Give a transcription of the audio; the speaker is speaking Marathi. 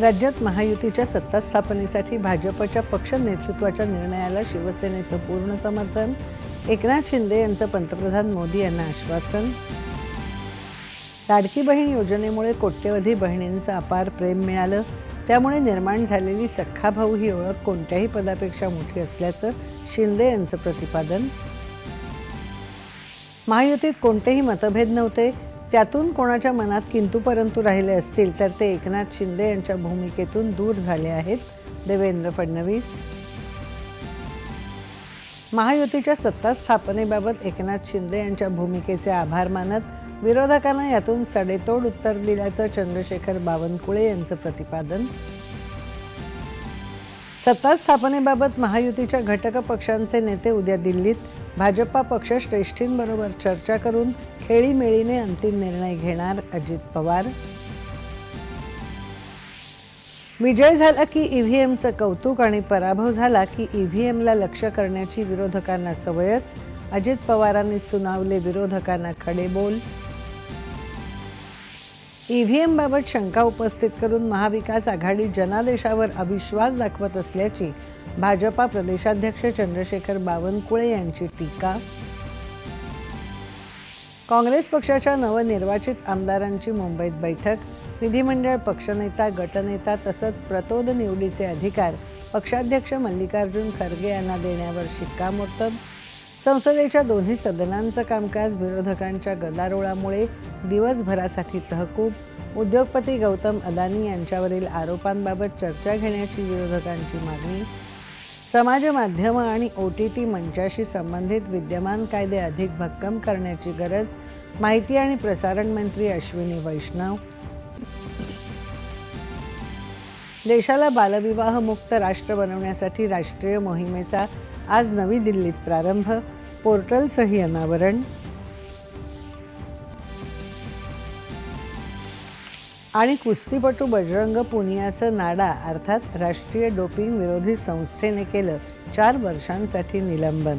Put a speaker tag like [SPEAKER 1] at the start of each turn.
[SPEAKER 1] राज्यात महायुतीच्या सत्ता स्थापनेसाठी भाजपच्या पक्ष नेतृत्वाच्या निर्णयाला शिवसेनेचं पूर्ण समर्थन. एकनाथ शिंदे यांचं पंतप्रधान मोदी यांना आश्वासन. लाडकी बहीण योजनेमुळे कोट्यवधी बहिणींचं अपार प्रेम मिळालं. त्यामुळे निर्माण झालेली सख्खा भाऊ ही ओळख कोणत्याही पदापेक्षा मोठी असल्याचं शिंदे यांचं प्रतिपादन. महायुतीत कोणतेही मतभेद नव्हते. त्यातून कोणाच्या मनात किंतू परंतु राहिले असतील तर ते एकनाथ शिंदे यांच्या भूमिकेतून दूर झाले आहेत. देवेंद्र फडणवीस. महायुतीच्या सत्ता स्थापनेबाबत एकनाथ शिंदे यांच्या भूमिकेचे आभार मानत विरोधकांना यातून सडेतोड उत्तर दिल्याचं चंद्रशेखर बावनकुळे यांचं प्रतिपादन सत्ता स्थापनेबाबत महायुतीच्या घटक पक्षांचे नेते उद्या दिल्लीत. भाजपा पक्ष श्रेष्ठींबरोबर चर्चा करून खेळीमेळीने अंतिम निर्णय घेणार अजित पवार. विजय झाला की ईव्हीएमचं कौतुक आणि पराभव झाला की ईव्हीएमला लक्ष करण्याची विरोधकांना सवयच. अजित पवारांनी सुनावले विरोधकांना खडे बोल ई व्ही एमबाबत शंका उपस्थित करून महाविकास आघाडी जनादेशावर अविश्वास दाखवत असल्याची भाजपा प्रदेशाध्यक्ष चंद्रशेखर बावनकुळे यांची टीका. काँग्रेस पक्षाच्या नवनिर्वाचित आमदारांची मुंबईत बैठक. विधिमंडळ पक्षनेता गटनेता तसंच प्रतोद निवडीचे अधिकार पक्षाध्यक्ष मल्लिकार्जुन खरगे यांना देण्यावर शिक्कामोर्तब. संसदेच्या दोन्ही सदनांचं कामकाज विरोधकांच्या गदारोळामुळे दिवसभरासाठी तहकूब. उद्योगपती गौतम अदानी यांच्यावरील आरोपांबाबत चर्चा घेण्याची विरोधकांची मागणी. समाज माध्यमं आणि ओ टी टी मंचाशी संबंधित विद्यमान कायदे अधिक भक्कम करण्याची गरज माहिती आणि प्रसारण मंत्री अश्विनी वैष्णव. देशाला बालविवाहमुक्त राष्ट्र बनवण्यासाठी राष्ट्रीय मोहिमेचा आज नवी दिल्लीत प्रारंभ. पोर्टलचंही अनावरण. आणि कुस्तीपटू बजरंग पुनियाचं नाडा अर्थात राष्ट्रीय डोपिंग विरोधी संस्थेने केलं चार वर्षांसाठी निलंबन.